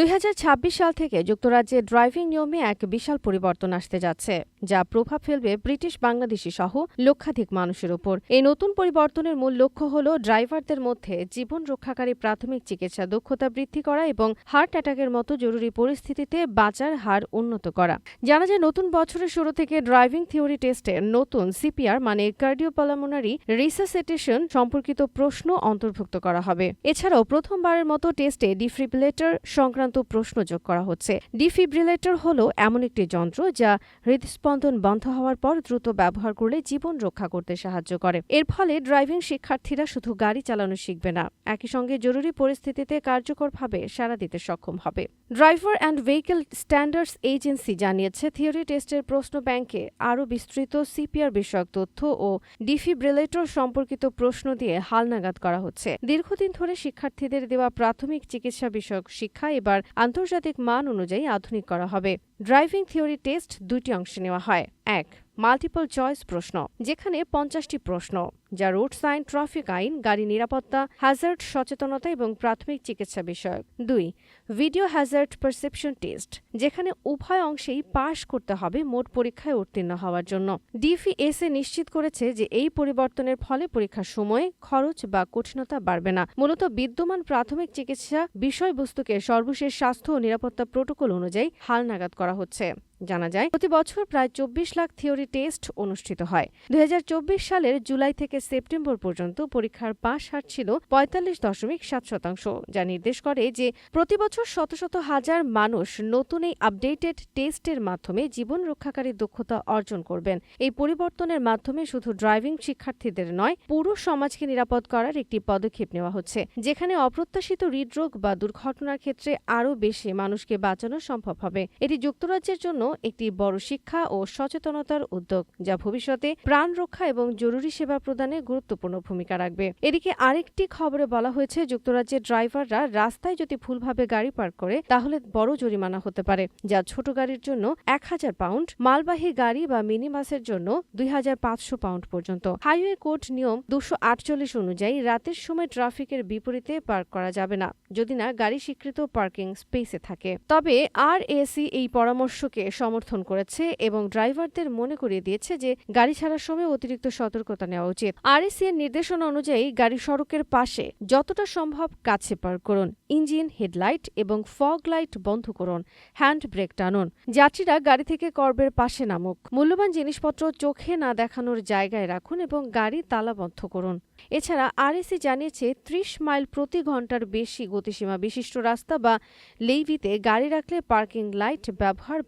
দুই হাজার ছাব্বিশ সাল থেকে যুক্তরাজ্যে ড্রাইভিং নিয়মে এক বিশাল পরিবর্তন আসতে যাচ্ছে, যা প্রভাব ফেলবে ব্রিটিশ বাংলাদেশি সহ লক্ষাধিক মানুষের উপর। এই নতুন পরিবর্তনের মূল লক্ষ্য হল ড্রাইভারদের মধ্যে জীবন রক্ষাকারী প্রাথমিক চিকিৎসা দক্ষতা বৃদ্ধি করা এবং হার্ট অ্যাটাকের মতো জরুরি পরিস্থিতিতে বাঁচার হার উন্নত করা। জানা যায়, নতুন বছরের শুরু থেকে ড্রাইভিং থিওরি টেস্টে নতুন সিপিআর মানে কার্ডিওপালামোনারি রিসাসিটেশন সম্পর্কিত প্রশ্ন অন্তর্ভুক্ত করা হবে। এছাড়াও প্রথমবারের মতো টেস্টে ডিফিব্রিলেটর সংক্রান্ত প্রশ্ন যোগ করা হচ্ছে। ডিফিব্রিলেটর হল এমন একটি যন্ত্র যা হৃদস্পন্দন বন্ধ হওয়ার পর দ্রুত ব্যবহার করলে জীবন রক্ষা করতে সাহায্য করে। এর ফলে ড্রাইভিং শিক্ষার্থীরা শুধু গাড়ি চালানো শিখবে না, একই সঙ্গে জরুরি পরিস্থিতিতে কার্যকরভাবে সাড়া দিতে সক্ষম হবে। Driver and vehicle standards agency জানিয়েছে, থিওরি টেস্টের প্রশ্ন ব্যাংকে আরও বিস্তৃত সিপিআর বিষয়ক তথ্য ও ডিফিব্রিলেটর সম্পর্কিত প্রশ্ন দিয়ে হালনাগাদ করা হচ্ছে। দীর্ঘদিন ধরে শিক্ষার্থীদের দেওয়া প্রাথমিক চিকিৎসা বিষয়ক শিক্ষা এবার আন্তর্জাতিক মান অনুযায়ী আধুনিক করা হবে। ড্রাইভিং থিওরি টেস্ট দুটি অংশে নেওয়া হয়। এক মাল্টিপল চয়েস প্রশ্ন, যেখানে পঞ্চাশটি প্রশ্ন, যা রোড সাইন ট্রাফিক আইন, গাড়ি নিরাপত্তা হ্যাজার্ড সচেতনতা এবং প্রাথমিক চিকিৎসা বিষয়ক। দুই ভিডিও হ্যাজার্ড পারসেপশন টেস্ট যেখানে উভয় অংশেই পাশ করতে হবে মোট পরীক্ষায় উত্তীর্ণ হওয়ার জন্য। ডিফিএসএ নিশ্চিত করেছে যে এই পরিবর্তনের ফলে পরীক্ষার সময়, খরচ বা কঠিনতা বাড়বে না। মূলত বিদ্যমান প্রাথমিক চিকিৎসা বিষয়বস্তুকে সর্বশেষ স্বাস্থ্য ও নিরাপত্তা প্রোটোকল অনুযায়ী হালনাগাদ করা হচ্ছে। জানা যায়, প্রতি বছর প্রায় চব্বিশ লাখ থিওরি টেস্ট অনুষ্ঠিত হয়। দুই হাজার চব্বিশ সালের জুলাই থেকে সেপ্টেম্বর পর্যন্ত পরীক্ষার পাশ হার ছিল পঁয়তাল্লিশ দশমিক সাত শতাংশ, যা নির্দেশ করে যে প্রতি বছর শত শত হাজার মানুষ নতুন এই আপডেটেড টেস্টের মাধ্যমে জীবন রক্ষাকারী দক্ষতা অর্জন করবেন। এই পরিবর্তনের মাধ্যমে শুধু ড্রাইভিং শিক্ষার্থীদের নয়, পুরো সমাজকে নিরাপদ করার একটি পদক্ষেপ নেওয়া হচ্ছে, যেখানে অপ্রত্যাশিত হৃদরোগ বা দুর্ঘটনার ক্ষেত্রে আরও বেশি মানুষকে বাঁচানো সম্ভব হবে। এটি যুক্তরাজ্যের জন্য একটি বড় শিক্ষা ও সচেতনতার উদ্যোগ, যা ভবিষ্যতে প্রাণ রক্ষা এবং জরুরি সেবা প্রদানে গুরুত্বপূর্ণ ভূমিকা রাখবে। এদিকে আরেকটি খবরে বলা হয়েছে, যুক্তরাজ্যের ড্রাইভাররা রাস্তায় যদি ভুলভাবে গাড়ি পার্ক করে, তাহলে বড় জরিমানা হতে পারে, যা ছোট গাড়ির জন্য এক হাজার পাউন্ড, মালবাহী গাড়ি বা মিনি বাসের জন্য দুই হাজার পাঁচশো পাউন্ড পর্যন্ত। হাইওয়ে কোর্ট নিয়ম দুশো আটচল্লিশ অনুযায়ী রাতের সময় ট্রাফিকের বিপরীতে পার্ক করা যাবে না, যদি না গাড়ি স্বীকৃত পার্কিং স্পেসে থাকে। তবে আর এসি এই পরামর্শকে সমর্থন করেছে এবং ড্রাইভারদের মনে করিয়ে দিয়েছে যে গাড়ি ছাড়ার সময় অতিরিক্ত সতর্কতা নেওয়া উচিত। আরএসি এর নির্দেশনা অনুযায়ী গাড়ি সড়কের পাশে যতটা সম্ভব কাছে পার্ক করুন, ইঞ্জিন হেডলাইট এবং ফগ লাইট বন্ধ করুন, হ্যান্ড ব্রেক টানুন। যাত্রীরা গাড়ি থেকে কর্বের পাশে নামুক। মূল্যবান জিনিসপত্র চোখে না দেখানোর জায়গায় রাখুন এবং গাড়ি তালাবদ্ধ করুন। এছাড়া আরএসি জানিয়েছে ত্রিশ মাইল প্রতি ঘণ্টার বেশি গতিসীমা বিশিষ্ট রাস্তা বা লেইভিতে গাড়ি রাখলে পার্কিং লাইট ব্যবহার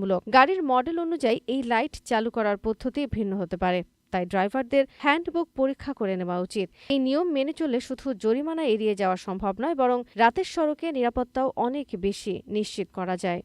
বাধ্যতামূলক গাড়ির মডেল অনুযায়ী এই লাইট চালু করার পদ্ধতি ভিন্ন হতে পারে, তাই ড্রাইভারদের হ্যান্ডবুক পরীক্ষা করে নেওয়া উচিত। এই নিয়ম মেনে চললে শুধু জরিমানা এড়িয়ে যাওয়া সম্ভব নয়, বরং রাতের সড়কে নিরাপত্তাও অনেক বেশি নিশ্চিত করা যায়।